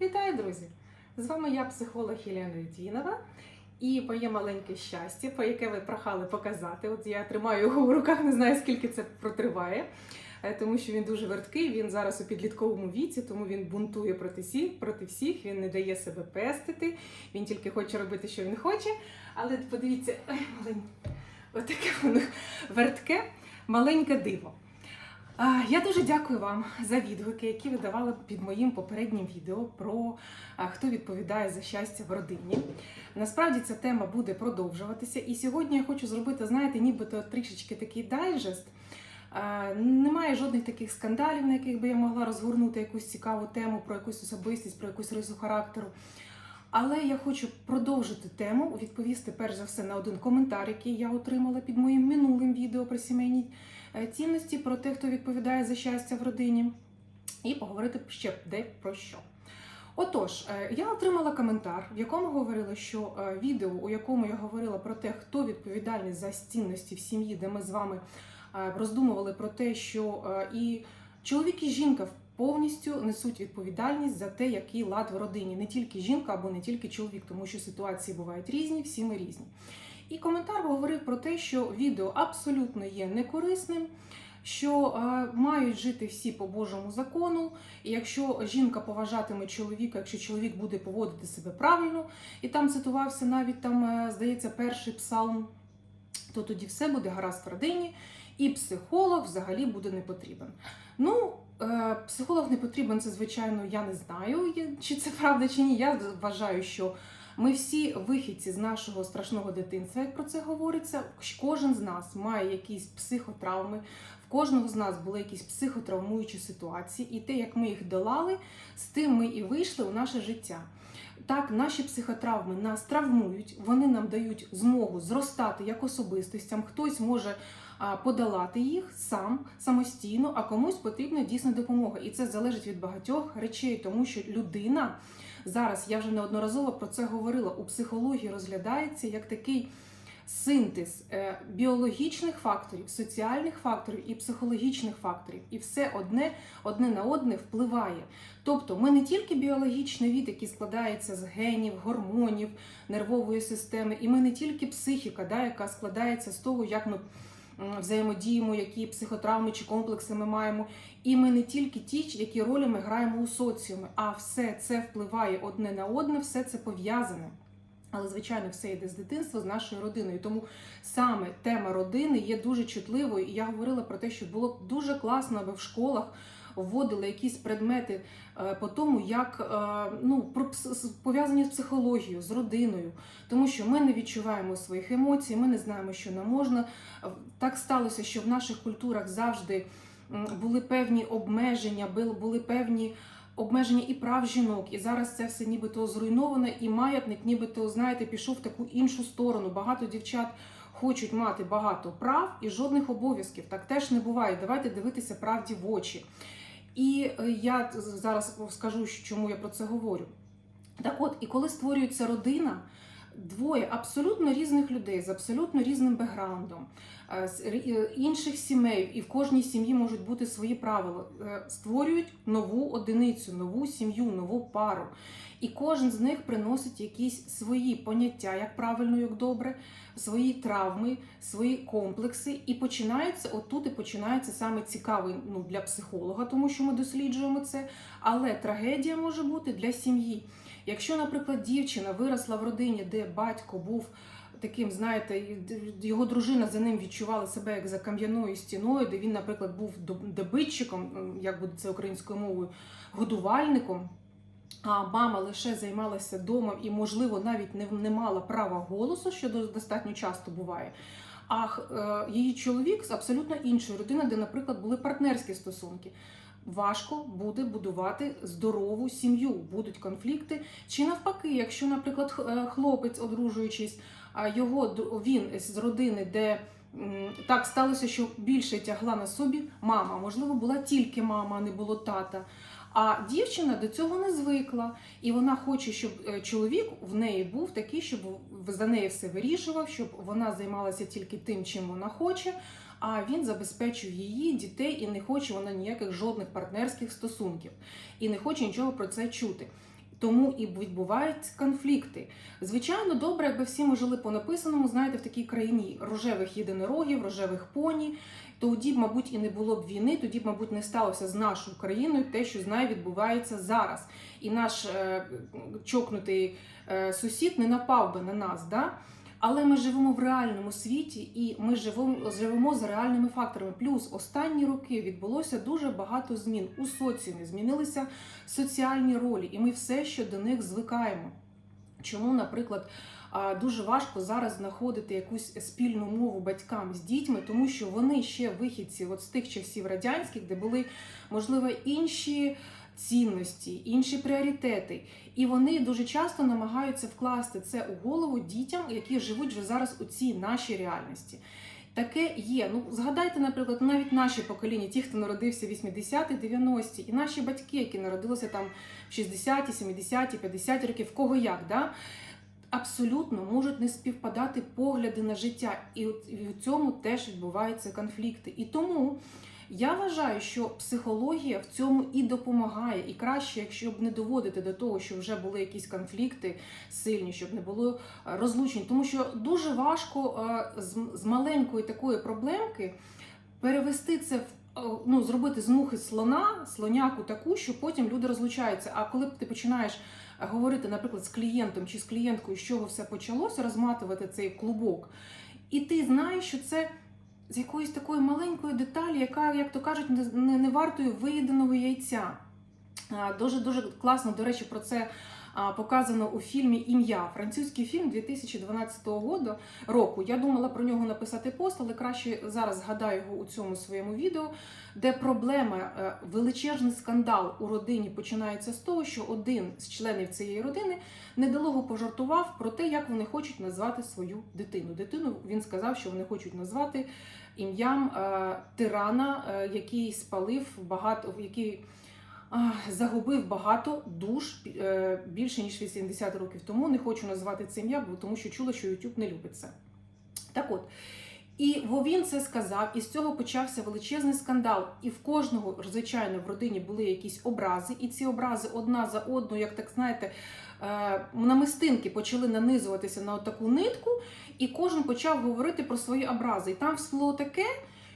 Вітаю, друзі! З вами я, психолог Єлена Літвінова. І моє маленьке щастя, по яке ви прохали показати. От я тримаю його у руках, не знаю скільки це протриває, е, тому що він дуже верткий. Він зараз у підлітковому віці, тому він бунтує проти всіх, проти всіх. Він не дає себе пестити. Він тільки хоче робити, що він хоче. Але подивіться, ой, маленьке, отаке воно вертке, маленьке диво. Я дуже дякую вам за відгуки, які ви давали під моїм попереднім відео про хто відповідає за щастя в родині. Насправді ця тема буде продовжуватися, і сьогодні я хочу зробити, знаєте, нібито трішечки такий дайджест. Немає жодних таких скандалів, на яких би я могла розгорнути якусь цікаву тему про якусь особистість, про якусь рису характеру. Але я хочу продовжити тему, відповісти перш за все на один коментар, який я отримала під моїм минулим відео про сімейні цінності, про те, хто відповідає за щастя в родині, і поговорити ще де про що. Отож, е, я отримала коментар, в якому говорила, що е, відео, у якому я говорила про те, хто відповідальний за цінності в сім'ї, де ми з вами е, роздумували про те, що е, і чоловік і жінка повністю несуть відповідальність за те, який лад в родині, не тільки жінка або не тільки чоловік, тому що ситуації бувають різні, всі ми різні. І коментар говорив про те, що відео абсолютно є некорисним. Що е, мають жити всі по Божому закону, і якщо жінка поважатиме чоловіка, якщо чоловік буде поводити себе правильно, і там цитувався навіть там, е, здається, перший псалм, то тоді все буде гаразд в родині, і психолог взагалі буде не потрібен. Ну, е, психолог не потрібен, це звичайно, я не знаю, чи це правда чи ні. Я вважаю, що ми всі вихідці з нашого страшного дитинства, як про це говориться. Кожен з нас має якісь психотравми, в кожного з нас були якісь психотравмуючі ситуації, і те, як ми їх долали, з тим ми і вийшли у наше життя. Так, наші психотравми нас травмують, вони нам дають змогу зростати як особистостям. Хтось може подолати їх сам самостійно, а комусь потрібна дійсно допомога. І це залежить від багатьох речей, тому що людина зараз, я вже неодноразово про це говорила, у психології розглядається як такий синтез е, біологічних факторів, соціальних факторів і психологічних факторів. І все одне одне на одне впливає. Тобто ми не тільки біологічний від, який складається з генів, гормонів, нервової системи, і ми не тільки психіка, да, яка складається з того, як ми взаємодіємо, які психотравми чи комплекси ми маємо. І ми не тільки ті, які ролі ми граємо у соціумі, а все це впливає одне на одне, все це пов'язане. Але, звичайно, все йде з дитинства, з нашою родиною. Тому саме тема родини є дуже чутливою. І я говорила про те, що було б дуже класно, аби в школах вводили якісь предмети е, по тому, як е, ну, пов'язані з психологією, з родиною. Тому що ми не відчуваємо своїх емоцій, ми не знаємо, що нам можна. Е, Так сталося, що в наших культурах завжди були певні обмеження, були певні обмеження і прав жінок. І зараз це все нібито зруйновано, і маятник, нібито, знаєте, пішов в таку іншу сторону. Багато дівчат хочуть мати багато прав і жодних обов'язків. Так теж не буває. Давайте дивитися правді в очі. І е, я зараз скажу, чому я про це говорю. Так от, і коли створюється родина, двоє абсолютно різних людей з абсолютно різним бекграундом, е, з е, інших сімей, і в кожній сім'ї можуть бути свої правила, е, створюють нову одиницю, нову сім'ю, нову пару. І кожен з них приносить якісь свої поняття, як правильно, як добре, свої травми, свої комплекси. І починається отут і починається саме цікавий ну, для психолога, тому що ми досліджуємо це. Але трагедія може бути для сім'ї. Якщо, наприклад, дівчина виросла в родині, де батько був таким, знаєте, його дружина за ним відчувала себе як за кам'яною стіною, де він, наприклад, був добитчиком, як буде це українською мовою, годувальником. А мама лише займалася домом і, можливо, навіть не, не мала права голосу, що достатньо часто буває. А е, її чоловік з абсолютно іншої родини, де, наприклад, були партнерські стосунки. Важко буде будувати здорову сім'ю, будуть конфлікти. Чи навпаки, якщо, наприклад, е, хлопець, одружуючись, його він з родини, де так сталося, що більше тягла на собі мама, можливо, була тільки мама, а не було тата. А дівчина до цього не звикла, і вона хоче, щоб е, чоловік в неї був такий, щоб за неї все вирішував, щоб вона займалася тільки тим, чим вона хоче. А він забезпечує її дітей і не хоче вона ніяких жодних партнерських стосунків, і не хоче нічого про це чути. Тому і відбуваються конфлікти. Звичайно, добре, якби всі ми жили по написаному, знаєте, в такій країні рожевих єдинорогів, рожевих поні. Тоді б, мабуть, і не було б війни, тоді б, мабуть, не сталося з нашою країною те, що з нею відбувається зараз. І наш е, чокнутий е, сусід не напав би на нас. Да? Але ми живемо в реальному світі і ми живемо, живемо за реальними факторами. Плюс останні роки відбулося дуже багато змін у соціумі, змінилися соціальні ролі, і ми все ще до них звикаємо. Чому, наприклад, дуже важко зараз знаходити якусь спільну мову батькам з дітьми, тому що вони ще вихідці от з тих часів радянських, де були можливо інші цінності, інші пріоритети. І вони дуже часто намагаються вкласти це у голову дітям, які живуть вже зараз у цій нашій реальності. Таке є. Ну, згадайте, наприклад, навіть наші покоління, ті, хто народився в 80-ті, 90-ті, і наші батьки, які народилися там в 60-ті, 70-ті, 50-ті років, кого як, да? абсолютно можуть не співпадати погляди на життя. І от в цьому теж відбуваються конфлікти. І тому я вважаю, що психологія в цьому і допомагає, і краще, якщо б не доводити до того, що вже були якісь конфлікти сильні, щоб не було е, розлучень, тому що дуже важко е, з, маленької такої проблемки перевести це в. е, Ну, зробити з мухи слона, слоняку таку, що потім люди розлучаються. А коли ти починаєш говорити, наприклад, з клієнтом чи з клієнткою, з чого все почалося, розматувати цей клубок, і ти знаєш, що це з якоїсь такої маленької деталі, яка, як то кажуть, не, не, вартою виїденого яйця. Дуже дуже класно, до речі, про це показано у фільмі Ім'я. Французький фільм 2012 году, року. Я думала про нього написати пост, але краще зараз згадаю його у цьому своєму відео, де проблема, е, величезний скандал у родині починається з того, що один з членів цієї родини недолого пожартував про те, як вони хочуть назвати свою дитину. Дитину він сказав, що вони хочуть назвати ім'ям е, тирана, е, який спалив багато, який загубив багато душ е, більше ніж 80 років тому. Не хочу назвати це ім'я, тому що чула, що YouTube не любить це. Так от. І він це сказав, і з цього почався величезний скандал. І в кожного, звичайно, в родині були якісь образи, і ці образи одна за одну, як так знаєте, е, намистинки почали нанизуватися на таку нитку, і кожен почав говорити про свої образи. І там всплило таке,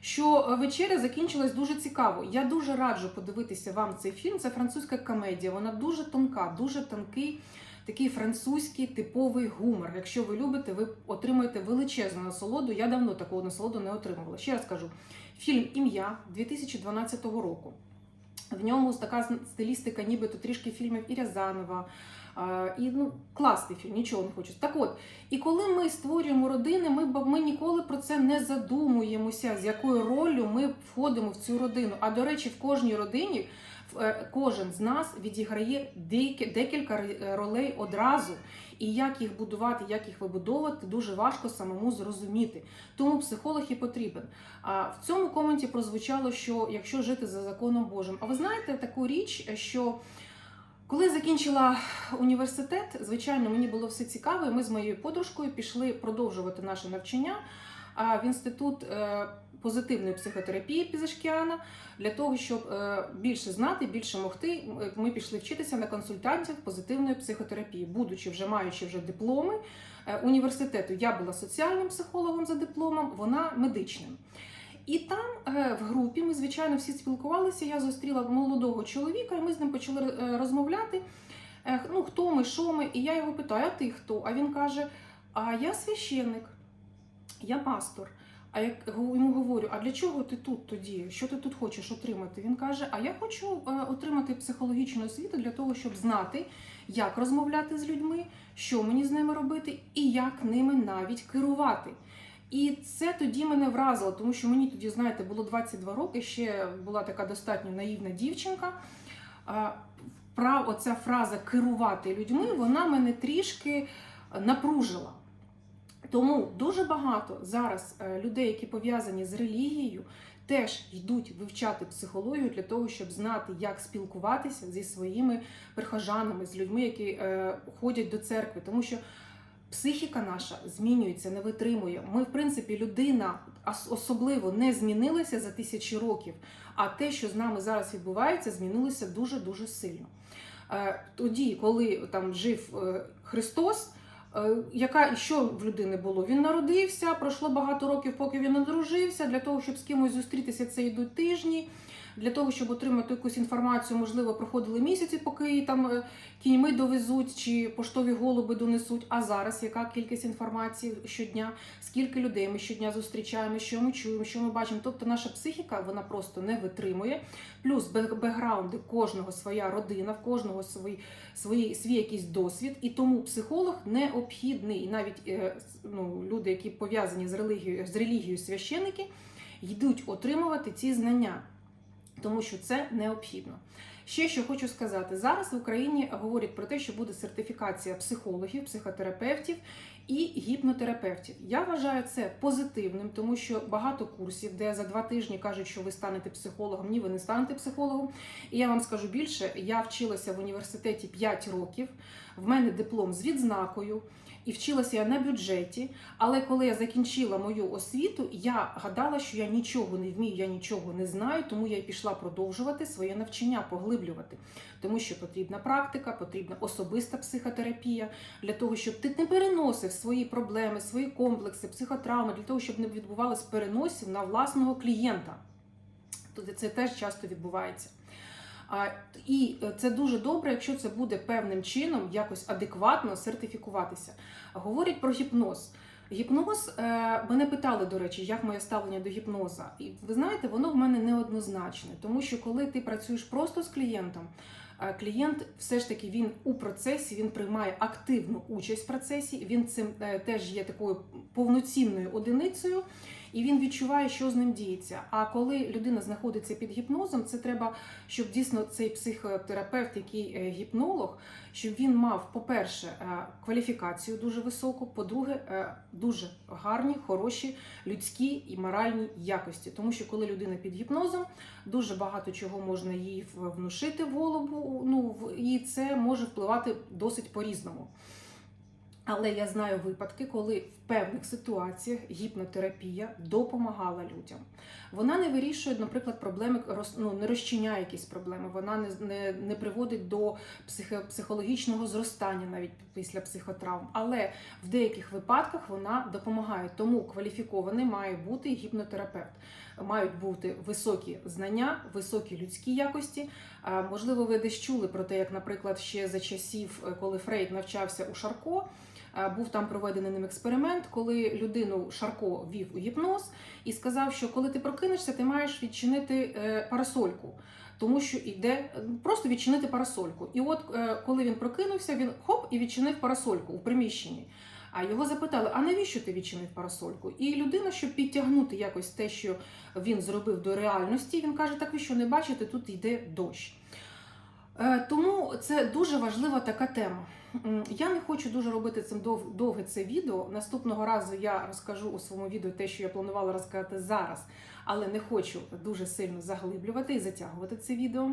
що вечеря закінчилась дуже цікаво. Я дуже раджу подивитися вам цей фільм. Це французька комедія. Вона дуже тонка, дуже тонкий. Такий французький типовий гумор. Якщо ви любите, ви отримаєте величезну насолоду. Я давно такого насолоду не отримувала. Ще раз кажу: фільм Ім'я 2012 року. В ньому така стилістика, нібито трішки фільмів і Рязанова. І ну, класний фільм, нічого не хочу. Так от, і коли ми створюємо родини, ми, ми ніколи про це не задумуємося, з якою ролью ми входимо в цю родину. А до речі, в кожній родині е, кожен з нас відіграє декілька ре- ролей одразу. І як їх будувати, як їх вибудовувати, дуже важко самому зрозуміти. Тому психолог і потрібен. А в цьому коменті прозвучало, що якщо жити за законом Божим. А ви знаєте таку річ, що коли закінчила університет, звичайно, мені було все цікаво, ми з моєю подружкою пішли продовжувати наше навчання в інститут е, позитивної психотерапії Пізашкіана для того, щоб е, більше знати, більше могти. Ми пішли вчитися на консультантів позитивної психотерапії, будучи вже маючи вже дипломи е, університету. Я була соціальним психологом за дипломом, вона медичним. І там е, в групі ми, звичайно, всі спілкувалися. Я зустріла молодого чоловіка, і ми з ним почали е, розмовляти. Е, Ну, хто ми, що ми? І я його питаю, а ти хто? А він каже: А я священник, я пастор. А я йому говорю: а для чого ти тут тоді? Що ти тут хочеш отримати? Він каже: А я хочу отримати психологічну освіту для того, щоб знати, як розмовляти з людьми, що мені з ними робити, і як ними навіть керувати. І це тоді мене вразило, тому що мені тоді, знаєте, було 22 роки, ще була така достатньо наївна дівчинка. Прав, оця фраза керувати людьми, вона мене трішки напружила. Тому дуже багато зараз е, людей, які пов'язані з релігією, теж йдуть вивчати психологію для того, щоб знати, як спілкуватися зі своїми прихожанами, з людьми, які е, ходять до церкви. Тому що психіка наша змінюється, не витримує. Ми, в принципі, людина особливо не змінилася за тисячі років, а те, що з нами зараз відбувається, змінилося дуже дуже сильно. Е, Тоді, коли там жив е, Христос, е, яка що в людини було? Він народився, пройшло багато років, поки він одружився. Для того, щоб з кимось зустрітися, це йдуть тижні. Для того, щоб отримати якусь інформацію, можливо, проходили місяці, поки її там е, кіньми довезуть чи поштові голуби донесуть. А зараз яка кількість інформації щодня, скільки людей ми щодня зустрічаємо, що ми чуємо, що ми бачимо. Тобто наша психіка вона просто не витримує. Плюс бек- бекграунди кожного своя родина, в кожного свій, свій, свій якийсь досвід, і тому психолог необхідний. І навіть е, ну, люди, які пов'язані з релігією, з релігією священики, йдуть отримувати ці знання тому що це необхідно. Ще що хочу сказати: зараз в Україні говорять про те, що буде сертифікація психологів, психотерапевтів і гіпнотерапевтів. Я вважаю це позитивним, тому що багато курсів, де за два тижні кажуть, що ви станете психологом, ні, ви не станете психологом. І я вам скажу більше: я вчилася в університеті 5 років. В мене диплом з відзнакою. І вчилася я на бюджеті, але коли я закінчила мою освіту, я гадала, що я нічого не вмію, я нічого не знаю, тому я й пішла продовжувати своє навчання, поглиблювати. Тому що потрібна практика, потрібна особиста психотерапія для того, щоб ти не переносив свої проблеми, свої комплекси, психотравми, для того, щоб не відбувалось переносів на власного клієнта. Тобто це теж часто відбувається. І це дуже добре, якщо це буде певним чином якось адекватно сертифікуватися. Говорять про гіпноз. Гіпноз, е, мене питали, до речі, як моє ставлення до гіпноза. І ви знаєте, воно в мене неоднозначне, тому що коли ти працюєш просто з клієнтом, е, клієнт все ж таки він у процесі, він приймає активну участь в процесі, він цим е, теж є такою повноцінною одиницею. І він відчуває, що з ним діється. А коли людина знаходиться під гіпнозом, це треба, щоб дійсно цей психотерапевт, який е, гіпнолог, щоб він мав, по-перше, е, кваліфікацію дуже високу, по-друге, е, дуже гарні, хороші людські і моральні якості. Тому що коли людина під гіпнозом, дуже багато чого можна їй внушити в голову, ну і це може впливати досить по-різному. Але я знаю випадки, коли певних ситуаціях гіпнотерапія допомагала людям. Вона не вирішує, наприклад, проблеми ну, не розчиняє якісь проблеми, вона не, не, не приводить до психо, психологічного зростання навіть після психотравм. Але в деяких випадках вона допомагає. Тому кваліфікований має бути гіпнотерапевт. Мають бути високі знання, високі людські якості. Можливо, ви десь чули про те, як, наприклад, ще за часів, е, коли Фрейд навчався у Шарко. Е, Був там проведений ним експеримент, коли людину Шарко вів у гіпноз і сказав, що коли ти прокинешся, ти маєш відчинити е, парасольку, тому що йде е, просто відчинити парасольку. І от коли він прокинувся, він хоп і відчинив парасольку у приміщенні. А його запитали: а навіщо ти відчинив парасольку? І людина, щоб підтягнути якось те, що він зробив до реальності, він каже: Так ви що не бачите, тут йде дощ. Тому це дуже важлива така тема. Я не хочу дуже робити цим дов- довге це відео. Наступного разу я розкажу у своєму відео те, що я планувала розказати зараз, але не хочу дуже сильно заглиблювати і затягувати це відео.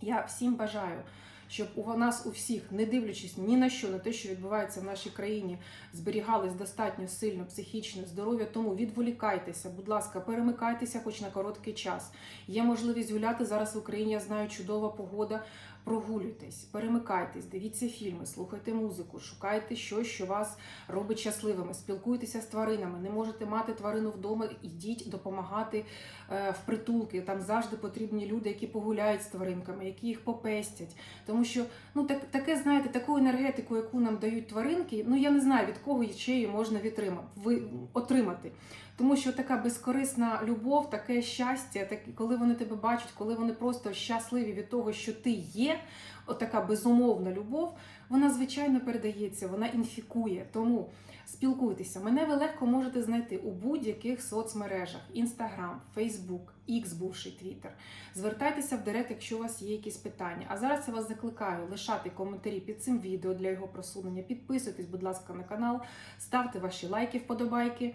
Я всім бажаю, щоб у нас у всіх, не дивлячись ні на що, на те, що відбувається в нашій країні, зберігалось достатньо сильно психічне здоров'я. Тому відволікайтеся, будь ласка, перемикайтеся хоч на короткий час. Є можливість гуляти зараз в Україні. Я знаю, чудова погода. Прогулюйтесь, перемикайтесь, дивіться фільми, слухайте музику, шукайте щось, що вас робить щасливими. Спілкуйтеся з тваринами. Не можете мати тварину вдома, ідіть допомагати е, в притулки. Там завжди потрібні люди, які погуляють з тваринками, які їх попестять. Тому що ну так таке, знаєте, таку енергетику, яку нам дають тваринки. Ну я не знаю від кого і чиї можна відтримати, ви отримати. Тому що така безкорисна любов, таке щастя, так, коли вони тебе бачать, коли вони просто щасливі від того, що ти є, отака безумовна любов, вона звичайно передається, вона інфікує. Тому спілкуйтеся. Мене ви легко можете знайти у будь-яких соцмережах: Instagram, Facebook, X, бувший Twitter. Звертайтеся в директ, якщо у вас є якісь питання. А зараз я вас закликаю лишати коментарі під цим відео для його просунення. Підписуйтесь, будь ласка, на канал, ставте ваші лайки, вподобайки.